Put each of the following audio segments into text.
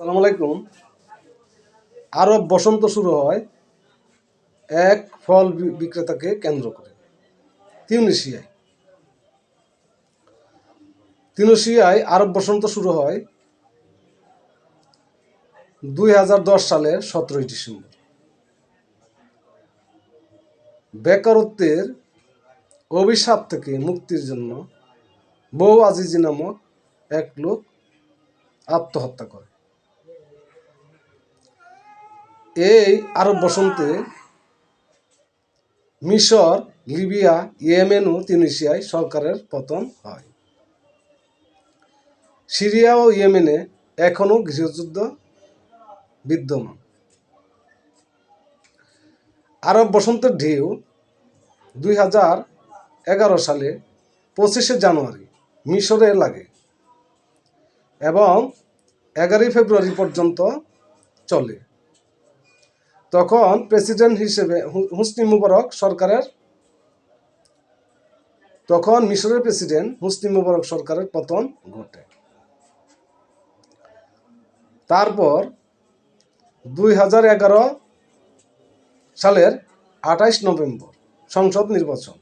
সালাম আলাইকুম। আরব বসন্ত শুরু হয়, এক ফল বিক্রেতাকে কেন্দ্র করে। তিউনিশিয়ায় তিউনিশিয়ায় আরব বসন্ত শুরু হয় দুই হাজার দশ সালের সতেরোই ডিসেম্বর। বেকারত্বের অভিশাপ থেকে মুক্তির জন্য বউ আজিজি নামক এক লোক আত্মহত্যা করে। এই আরব বসন্তে মিশর, লিবিয়া, ইয়েমেন ও তিউনিসিয়ায় সরকারের পতন হয়। সিরিয়া ও ইয়েমেনে এখনও গৃহযুদ্ধ বিদ্যমান। আরব বসন্তের ঢেউ দুই হাজার এগারো সালে পঁচিশে জানুয়ারি মিশরে লাগে এবং এগারোই ফেব্রুয়ারি পর্যন্ত চলে। তখন প্রেসিডেন্ট হিসেবে হুসনি মুবারক সরকারের, তখন মিশরের প্রেসিডেন্ট হুসনি মুবারক সরকারের পতন ঘটে। তারপর দুই হাজার এগারো সালের আঠাইশ নভেম্বর সংসদ নির্বাচন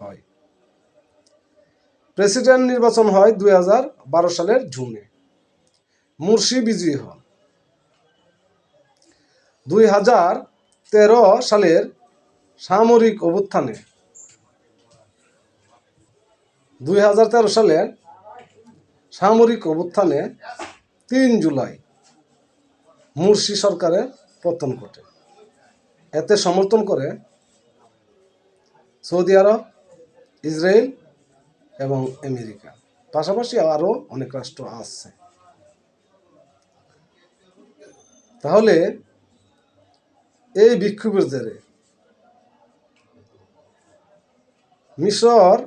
হয়। প্রেসিডেন্ট নির্বাচন হয় দুই হাজার বারো সালের জুনে। মুর্শি বিজয়ী হন। দুই হাজার তেরো সালের সামরিক অভ্যুত্থানে। দুই হাজার তেরো সালের সামরিক অভ্যুত্থানে তিন জুলাই মুর্শি সরকারের পতন ঘটে। এতে সমর্থন করে সৌদি আরব, ইসরায়েল এবং আমেরিকা। পাশাপাশি আরও অনেক রাষ্ট্র আসছে তাহলে এই বিক্ষোভের জেরে মিশর,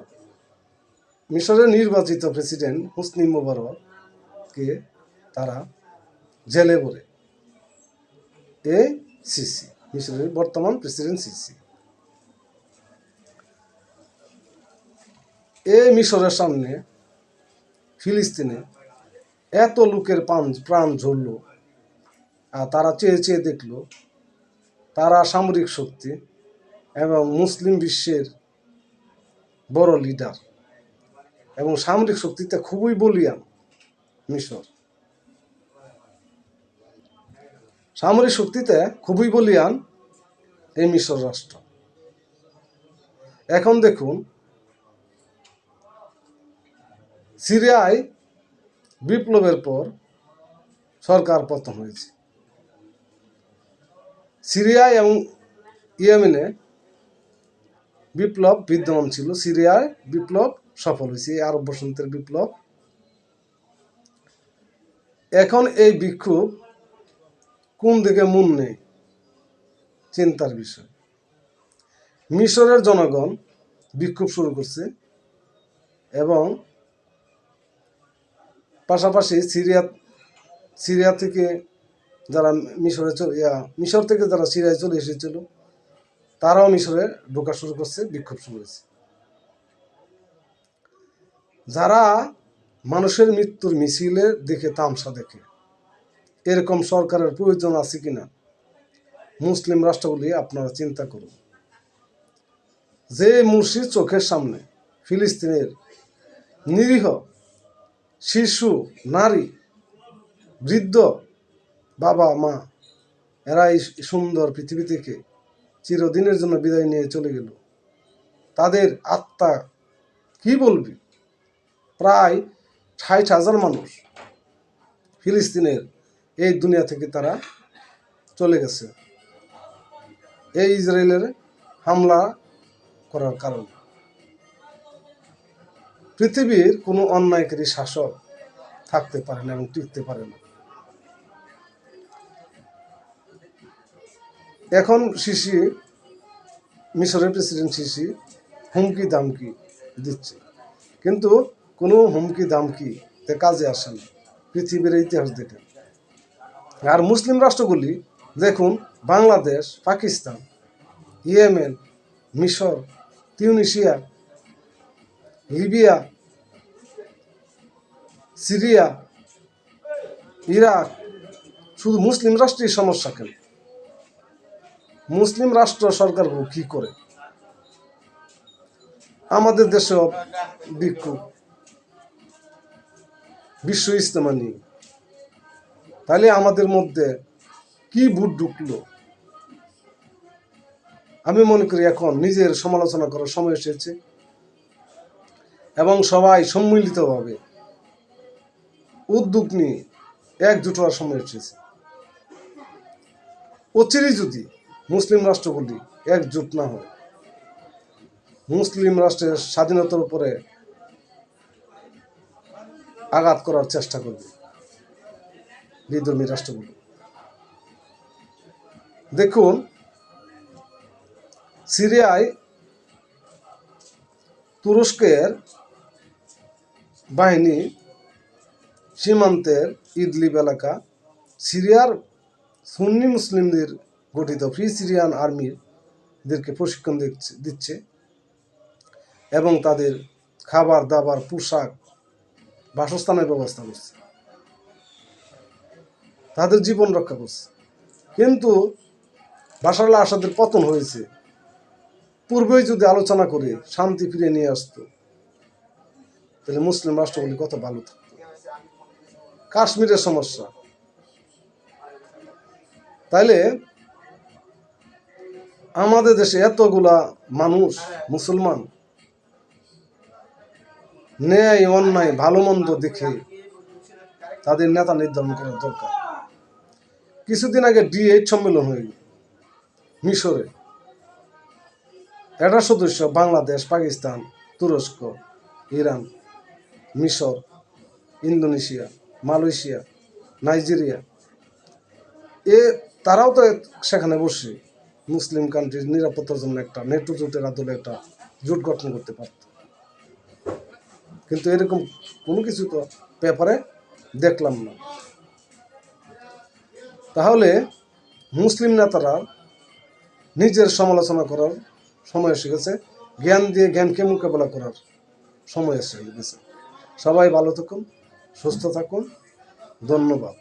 মিশরের নির্বাচিত প্রেসিডেন্ট হুসনি মোবারককে তারা জেলে পড়ে এ সিসি, মিশরের বর্তমান প্রেসিডেন্ট সিসি। এ মিশরের সামনে ফিলিস্তিনে এত লোকের প্রাণ ঝরল, আর তারা চেয়ে চেয়ে দেখল তারা সামরিক শক্তি এবং মুসলিম বিশ্বের বড় লিডার এবং সামরিক শক্তিতে খুবই বলিয়ান মিশর। সামরিক শক্তিতে খুবই বলিয়ান এই মিশর রাষ্ট্র। এখন দেখুন, সিরিয়ায় বিপ্লবের পর সরকার পতন হয়েছে। সিরিয়ায় এবং ইয়েমেনে বিপ্লব বিদ্যমান ছিল। সিরিয়ায় বিপ্লব সফল হয়েছে, এই আরব বসন্তের বিপ্লব। এখন এই বিক্ষোভ কোন দিকে মন নেই, চিন্তার বিষয়। মিশরের জনগণ বিক্ষোভ শুরু করছে এবং পাশাপাশি সিরিয়া সিরিয়া থেকে যারা মিশরে মিশর থেকে যারা সিরিয়ায় চলে এসেছিল, তারাও মিশরে ঢোকা শুরু করছে, বিক্ষোভ শুরু হয়েছে যারা মানুষের মৃত্যুর মিছিলে দেখে তামসা দেখে, এরকম সরকারের প্রয়োজন আছে কিনা, মুসলিম রাষ্ট্রগুলি আপনারা চিন্তা করুন। যে মুর্শিদ চোখের সামনে ফিলিস্তিনের নিরীহ শিশু, নারী, বৃদ্ধ বাবা, মা এরা সুন্দর পৃথিবী থেকে চিরদিনের জন্য বিদায় নিয়ে চলে গেল। তাদের আত্মা কি বলবি? প্রায় ষাট হাজার মানুষ ফিলিস্তিনের এই দুনিয়া থেকে তারা চলে গেছে। এই ইসরায়েলের হামলা করার কারণে। পৃথিবীর কোনো অন্যায়কারী শাসক থাকতে পারে না এবং টিকতে পারে না। এখন সিসি মিশরের প্রেসিডেন্ট সিসি হুমকি দামকি দিচ্ছে। কিন্তু কোনো হুমকি দামকি তে কাজে আসে না, পৃথিবীর ইতিহাস দেখে। আর মুসলিম রাষ্ট্রগুলি, দেখুন, বাংলাদেশ, পাকিস্তান, ইয়েমেন, মিশর, তিউনিশিয়া, লিবিয়া, সিরিয়া, ইরাক, শুধু মুসলিম রাষ্ট্রের সমস্যা কেন? মুসলিম রাষ্ট্র সরকারগুলো কি করে? আমাদের দেশেও বিক্ষোভ বিশ্ব ইস্তেমা নিয়ে তাহলে আমাদের মধ্যে কি ভূত ঢুকলো? আমি মনে করি এখন নিজের সমালোচনা করার সময় এসেছে এবং সবাই সম্মিলিতভাবে উদ্যোগ নিয়ে একজুট হওয়ার সময় এসেছে। অচিরেই যদি মুসলিম রাষ্ট্রগুলি একজোট না হয়। মুসলিম রাষ্ট্রের স্বাধীনতার উপরে আঘাত করার চেষ্টা করবে বিধর্মী রাষ্ট্রগুলো। দেখুন, সিরিয়ায় তুরস্কের বাহিনী সীমান্তের ইদলিব এলাকা, সিরিয়ার সুন্নি মুসলিমদের গঠিত ফ্রি সিরিয়ান আর্মিদেরকে প্রশিক্ষণ দিচ্ছে এবং তাদের খাবার, দাবার, পোশাক, বাসস্থানের ব্যবস্থা করছে। তাদের জীবন রক্ষা করছে। কিন্তু বাশার আসাদের পতন হয়েছে। পূর্বেই যদি আলোচনা করে শান্তি ফিরে নিয়ে আসতো, তাহলে মুসলিম রাষ্ট্রগুলি কত ভালো থাকতো। কাশ্মীরের সমস্যা। তাইলে আমাদের দেশে এতগুলা মানুষ মুসলমান। ন্যায়, অন্যায়, ভালো মন্দ দেখে তাদের নেতা নির্ধারণ করা দরকার। কিছুদিন আগে ডি এইট সম্মেলন হয়ে মিশরে। এটা সদস্য বাংলাদেশ, পাকিস্তান, তুরস্ক, ইরান, মিশর, ইন্দোনেশিয়া, মালয়েশিয়া, নাইজেরিয়া। এ, তারাও তো সেখানে বসে। মুসলিম কান্ট্রির নিরাপত্তার জন্য একটা নেটো জোটের আদলে একটা জোট গঠন করতে পারত। কিন্তু এরকম কোনো কিছু তো পেপারে দেখলাম না। তাহলে মুসলিম নেতারা নিজের সমালোচনা করার সময় এসে গেছে, জ্ঞান দিয়ে জ্ঞানকে মোকাবেলা করার সময় এসে গেছে। সবাই ভালো থাকুন, সুস্থ থাকুন, ধন্যবাদ।